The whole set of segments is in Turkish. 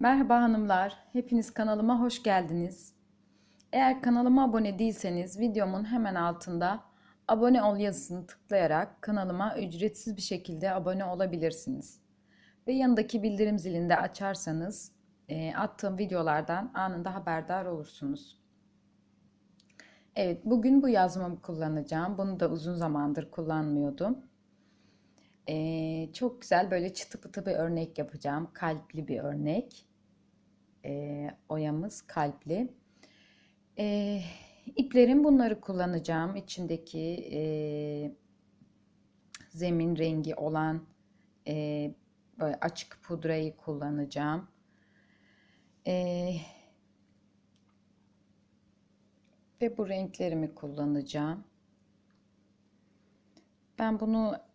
Merhaba hanımlar, hepiniz kanalıma hoş geldiniz. Eğer kanalıma abone değilseniz videomun hemen altında abone ol yazısını tıklayarak kanalıma ücretsiz bir şekilde abone olabilirsiniz. Ve yanındaki bildirim zilini de açarsanız e, attığım videolardan anında haberdar olursunuz. Evet, bugün bu yazmamı kullanacağım. Bunu da uzun zamandır kullanmıyordum. Ee, çok güzel böyle çıtı pıtı bir örnek yapacağım. Kalpli bir örnek. Ee, oyamız kalpli. Ee, iplerim bunları kullanacağım. İçindeki e, zemin rengi olan e, böyle açık pudrayı kullanacağım. Ee, ve bu renklerimi kullanacağım. Ben bunu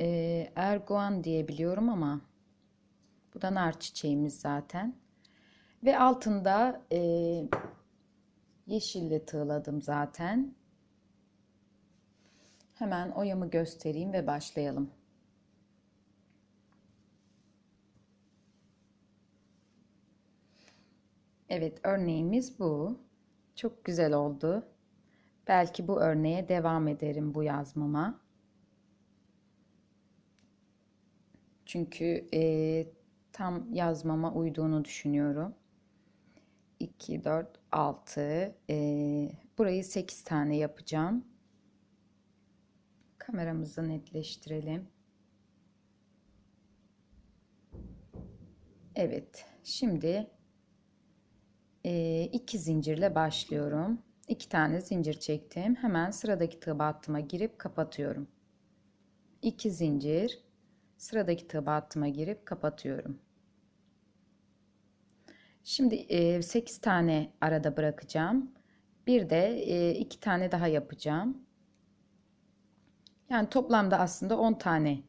e, erguvan diye biliyorum ama bu da nar çiçeğimiz zaten. Ve altında e, yeşille tığladım zaten. Hemen oyamı göstereyim ve başlayalım. Evet örneğimiz bu. Çok güzel oldu. Belki bu örneğe devam ederim bu yazmama. Çünkü e, tam yazmama uyduğunu düşünüyorum. 2, 4, 6. E, burayı 8 tane yapacağım. Kameramızı netleştirelim. Evet. Şimdi e, iki zincirle başlıyorum. İki tane zincir çektim. Hemen sıradaki tığ battıma girip kapatıyorum. 2 zincir sıradaki tığ battıma girip kapatıyorum. Şimdi e, 8 tane arada bırakacağım. Bir de e, 2 tane daha yapacağım. Yani toplamda aslında 10 tane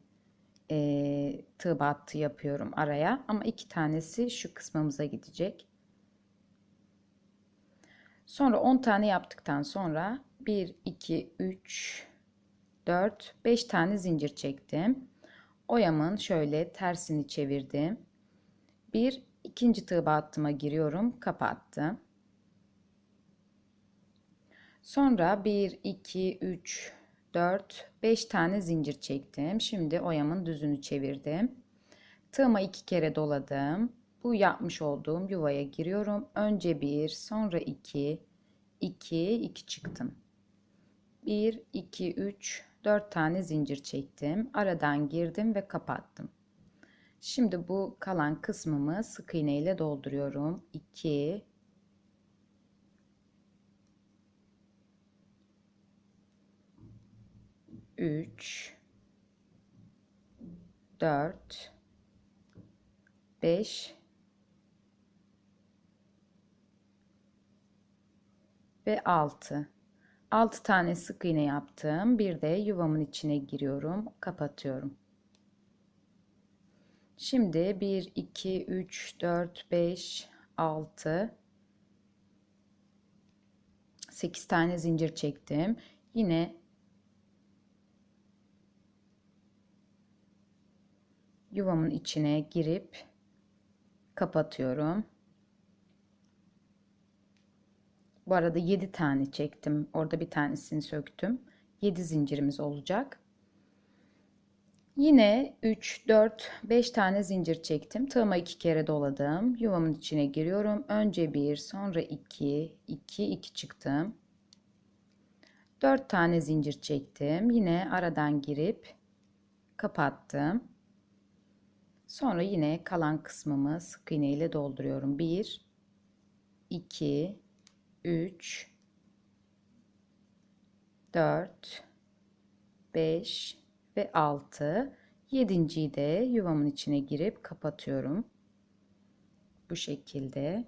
e, tığ battı yapıyorum araya. Ama 2 tanesi şu kısmımıza gidecek. Sonra 10 tane yaptıktan sonra 1, 2, 3, 4, 5 tane zincir çektim. Oyamın şöyle tersini çevirdim. Bir ikinci tığ battıma giriyorum. Kapattım. Sonra 1, 2, 3, 4, 5 tane zincir çektim. Şimdi oyamın düzünü çevirdim. Tığıma iki kere doladım. Bu yapmış olduğum yuvaya giriyorum. Önce 1, sonra 2, 2, 2 çıktım. 1, 2, 3, 4 tane zincir çektim. Aradan girdim ve kapattım. Şimdi bu kalan kısmımı sık iğne ile dolduruyorum. 2 3 4 5 ve 6 6 tane sık iğne yaptım. Bir de yuvamın içine giriyorum. Kapatıyorum. Şimdi 1, 2, 3, 4, 5, 6, 8 tane zincir çektim. Yine yuvamın içine girip kapatıyorum. Bu arada 7 tane çektim. Orada bir tanesini söktüm. 7 zincirimiz olacak. Yine 3, 4, 5 tane zincir çektim. Tığıma 2 kere doladım. Yuvamın içine giriyorum. Önce 1, sonra 2, 2, 2 çıktım. 4 tane zincir çektim. Yine aradan girip kapattım. Sonra yine kalan kısmımı sık iğne ile dolduruyorum. 1, 2, 3 4 5 ve 6 yedinciyi de yuvamın içine girip kapatıyorum. Bu şekilde.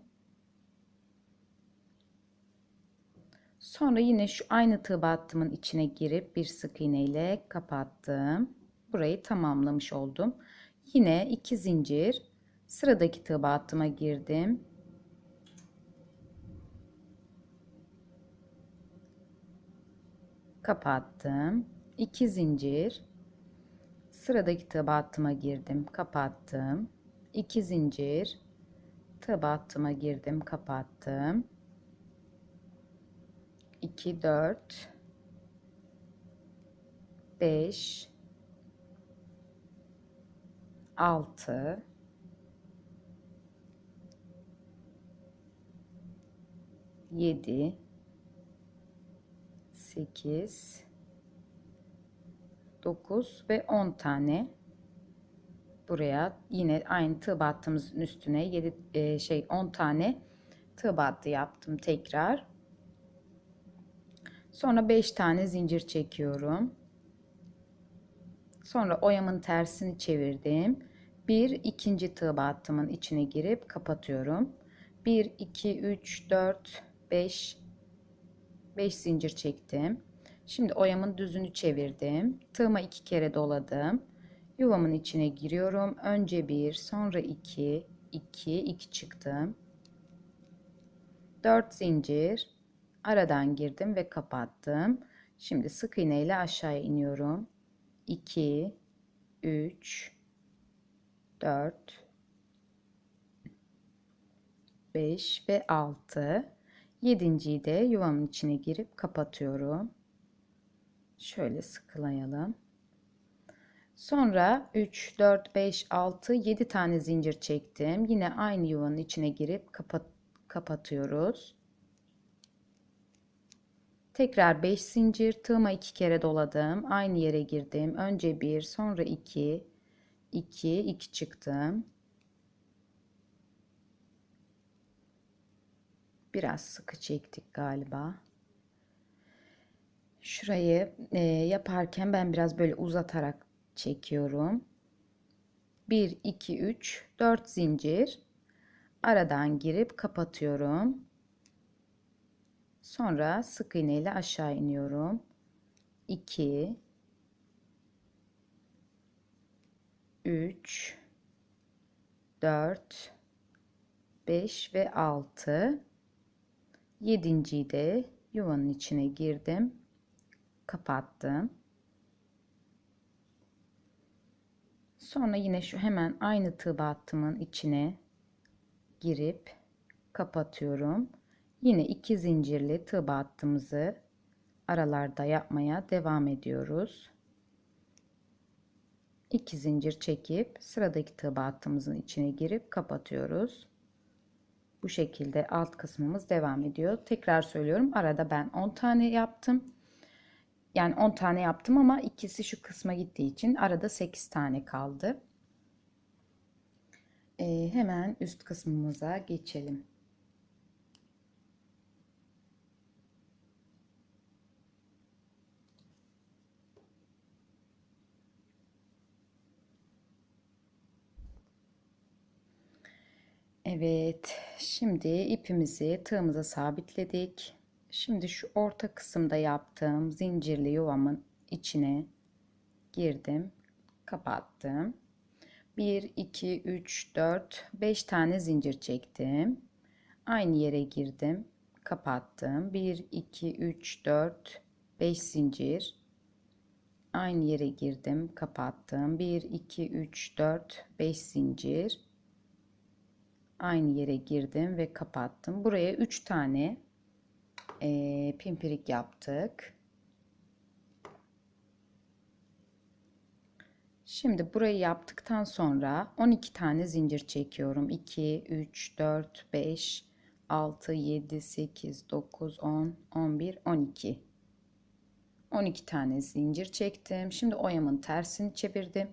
Sonra yine şu aynı tığ battımın içine girip bir sık iğne ile kapattım. Burayı tamamlamış oldum. Yine iki zincir sıradaki tığ battıma girdim. Kapattım. 2 zincir. Sıradaki tığ battıma girdim, kapattım. 2 zincir. tığ battıma girdim kapattım 2 4 5 6 7 8 9 ve 10 tane buraya yine aynı tığ battığımızın üstüne 7 e, şey 10 tane tığ battı yaptım tekrar. Sonra 5 tane zincir çekiyorum. Sonra oyamın tersini çevirdim. Bir ikinci tığ battımın içine girip kapatıyorum. 1 2 3 4 5 5 zincir çektim. Şimdi oyamın düzünü çevirdim. Tığıma iki kere doladım. Yuvamın içine giriyorum. Önce bir, sonra iki, iki, iki çıktım. Dört zincir. Aradan girdim ve kapattım. Şimdi sık iğne ile aşağıya iniyorum. 2 3 4 5 ve 6 Yedinciyi de yuvamın içine girip kapatıyorum. Şöyle sıkılayalım. Sonra 3, 4, 5, 6, 7 tane zincir çektim. Yine aynı yuvanın içine girip kapat kapatıyoruz. Tekrar 5 zincir tığıma 2 kere doladım. Aynı yere girdim. Önce 1, sonra 2, 2, 2 çıktım. Biraz sıkı çektik galiba. Şurayı e, yaparken ben biraz böyle uzatarak çekiyorum. 1, 2, 3, 4 zincir. Aradan girip kapatıyorum. Sonra sık iğne ile aşağı iniyorum. 2 3 4 5 ve 6 Yedinciyi de yuvanın içine girdim. Kapattım. Sonra yine şu hemen aynı tığ battımın içine girip kapatıyorum. Yine iki zincirli tığ battığımızı aralarda yapmaya devam ediyoruz. İki zincir çekip sıradaki tığ battığımızın içine girip kapatıyoruz. Bu şekilde alt kısmımız devam ediyor. Tekrar söylüyorum. Arada ben 10 tane yaptım. Yani 10 tane yaptım ama ikisi şu kısma gittiği için arada 8 tane kaldı. Ee, hemen üst kısmımıza geçelim. Evet, şimdi ipimizi tığımıza sabitledik. Şimdi şu orta kısımda yaptığım zincirli yuvamın içine girdim, kapattım. 1 2 3 4 5 tane zincir çektim. Aynı yere girdim, kapattım. 1 2 3 4 5 zincir. Aynı yere girdim, kapattım. 1 2 3 4 5 zincir aynı yere girdim ve kapattım. Buraya 3 tane e, pimpirik yaptık. Şimdi burayı yaptıktan sonra 12 tane zincir çekiyorum. 2, 3, 4, 5, 6, 7, 8, 9, 10, 11, 12. 12 tane zincir çektim. Şimdi oyamın tersini çevirdim.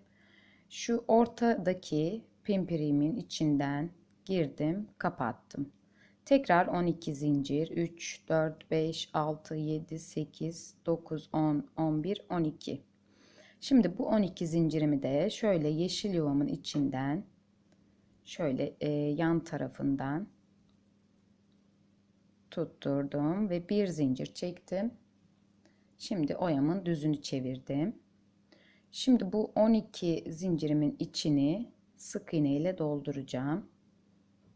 Şu ortadaki pimpiriğimin içinden girdim, kapattım. Tekrar 12 zincir 3 4 5 6 7 8 9 10 11 12. Şimdi bu 12 zincirimi de şöyle yeşil yuvamın içinden şöyle e, yan tarafından tutturdum ve bir zincir çektim. Şimdi oyamın düzünü çevirdim. Şimdi bu 12 zincirimin içini sık iğne ile dolduracağım.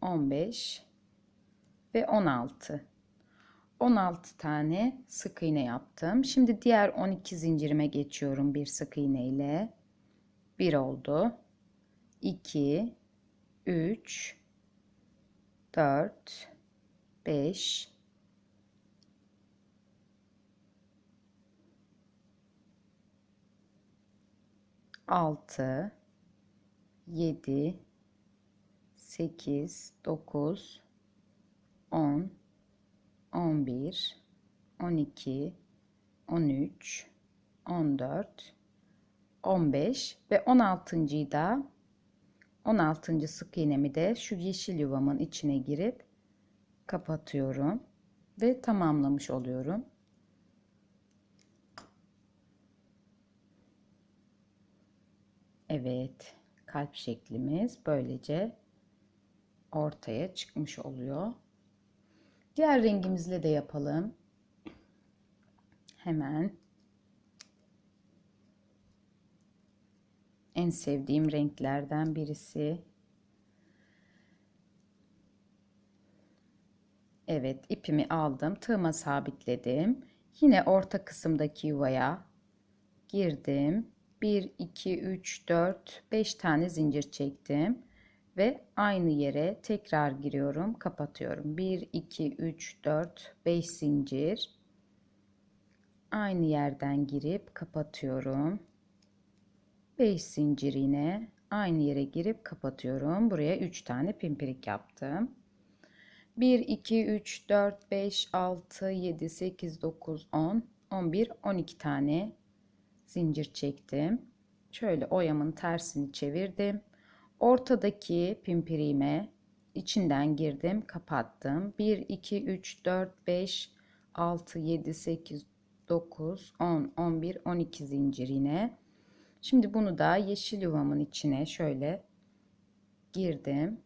15 ve 16 16 tane sık iğne yaptım. Şimdi diğer 12 zincirime geçiyorum bir sık iğne ile. 1 oldu. 2 3 4 5 6 7 8 9 10 11 12 13 14 15 ve 16.yı da 16. sık iğnemi de şu yeşil yuvamın içine girip kapatıyorum ve tamamlamış oluyorum. Evet, kalp şeklimiz böylece ortaya çıkmış oluyor. Diğer rengimizle de yapalım. Hemen en sevdiğim renklerden birisi. Evet, ipimi aldım, tığıma sabitledim. Yine orta kısımdaki yuvaya girdim. 1 2 3 4 5 tane zincir çektim ve aynı yere tekrar giriyorum, kapatıyorum. 1 2 3 4 5 zincir. Aynı yerden girip kapatıyorum. 5 zincir yine aynı yere girip kapatıyorum. Buraya 3 tane pimpirik yaptım. 1 2 3 4 5 6 7 8 9 10 11 12 tane zincir çektim. Şöyle oyamın tersini çevirdim. Ortadaki pimpiriğime içinden girdim, kapattım. 1 2 3 4 5 6 7 8 9 10 11 12 zincir yine. Şimdi bunu da yeşil yuvamın içine şöyle girdim.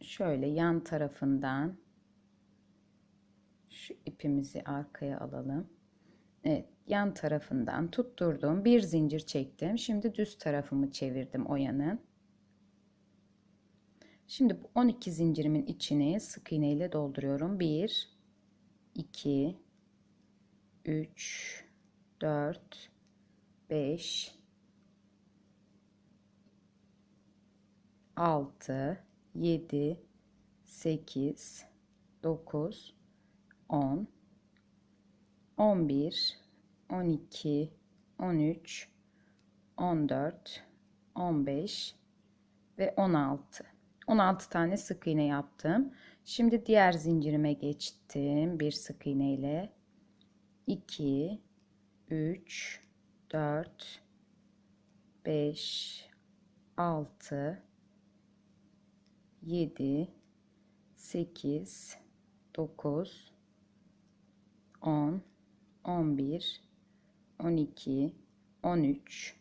Şöyle yan tarafından şu ipimizi arkaya alalım. Evet, yan tarafından tutturdum. Bir zincir çektim. Şimdi düz tarafımı çevirdim oyanın. Şimdi bu 12 zincirimin içini sık iğne ile dolduruyorum. 1 2 3 4 5 6 7 8 9 10 11 12 13 14 15 ve 16 16 tane sık iğne yaptım. Şimdi diğer zincirime geçtim bir sık iğne ile 2 3 4 5 6 7 8 9 10 11 12 13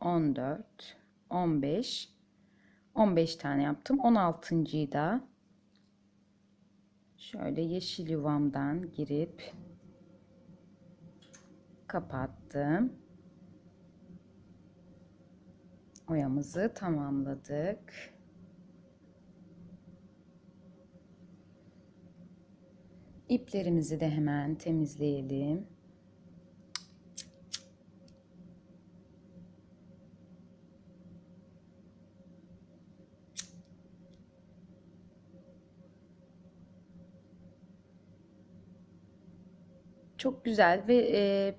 14 15 15 tane yaptım. 16.yı da şöyle yeşil yuvamdan girip kapattım. Oyamızı tamamladık İplerimizi de hemen temizleyelim. Çok güzel ve e,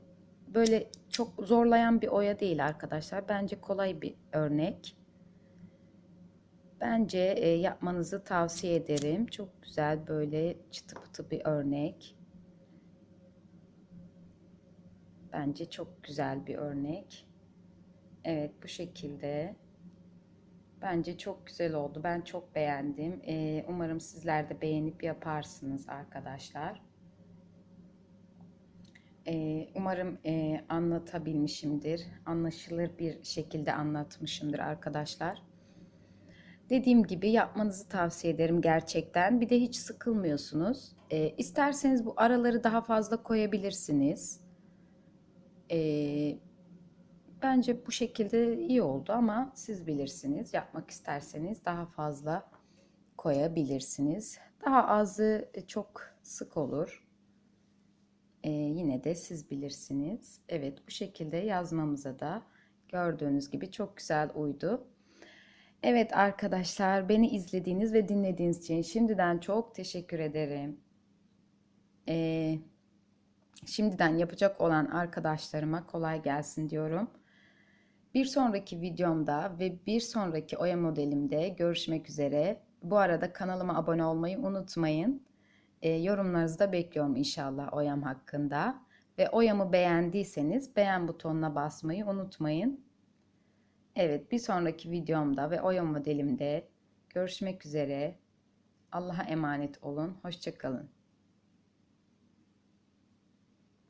böyle çok zorlayan bir oya değil arkadaşlar. Bence kolay bir örnek. Bence e, yapmanızı tavsiye ederim. Çok güzel böyle çıtı pıtı bir örnek. Bence çok güzel bir örnek. Evet bu şekilde. Bence çok güzel oldu. Ben çok beğendim. E, umarım sizler de beğenip yaparsınız arkadaşlar. E, umarım e, anlatabilmişimdir. Anlaşılır bir şekilde anlatmışımdır arkadaşlar. Dediğim gibi yapmanızı tavsiye ederim gerçekten. Bir de hiç sıkılmıyorsunuz. Ee, isterseniz bu araları daha fazla koyabilirsiniz. Ee, bence bu şekilde iyi oldu ama siz bilirsiniz. Yapmak isterseniz daha fazla koyabilirsiniz. Daha azı e, çok sık olur. Ee, yine de siz bilirsiniz. Evet bu şekilde yazmamıza da gördüğünüz gibi çok güzel uydu. Evet arkadaşlar beni izlediğiniz ve dinlediğiniz için şimdiden çok teşekkür ederim. Ee, şimdiden yapacak olan arkadaşlarıma kolay gelsin diyorum. Bir sonraki videomda ve bir sonraki oya modelimde görüşmek üzere. Bu arada kanalıma abone olmayı unutmayın. E, yorumlarınızı da bekliyorum inşallah oyam hakkında. Ve oyamı beğendiyseniz beğen butonuna basmayı unutmayın. Evet bir sonraki videomda ve oya modelimde görüşmek üzere. Allah'a emanet olun. Hoşçakalın.